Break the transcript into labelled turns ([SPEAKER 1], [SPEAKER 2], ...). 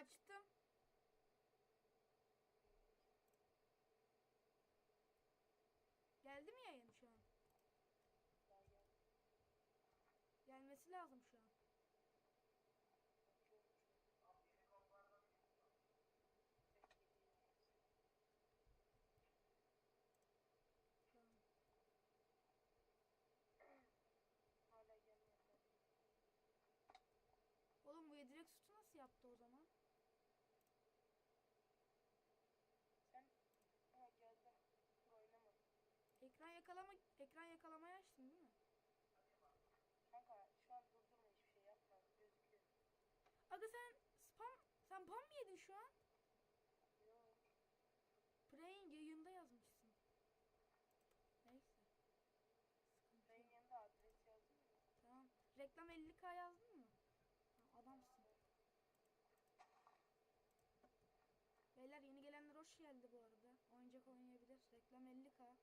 [SPEAKER 1] Açtım. Geldi mi yayın şu an? Gelmesi lazım şu an. Oğlum bu direkt sütü nasıl yaptı o zaman?
[SPEAKER 2] Sen ha geldi. Dur oynamadım.
[SPEAKER 1] Ekran yakalama ekran yakalamayı açtın değil mi?
[SPEAKER 2] Kanka şu an durdurma hiçbir şey yapma. Gözüküyor.
[SPEAKER 1] Aga sen spam sen pam mı yedin şu an?
[SPEAKER 2] Yok.
[SPEAKER 1] Praying yayında yazmışsın. Neyse. Sıkıntı yok.
[SPEAKER 2] yanında adres yazdım ya.
[SPEAKER 1] Tamam. Reklam 50k yazdın mı? Ha, adamsın. Beyler yeni gelenler hoş geldi bu arada. Oyuncak oynayabilir. Reklam 50k.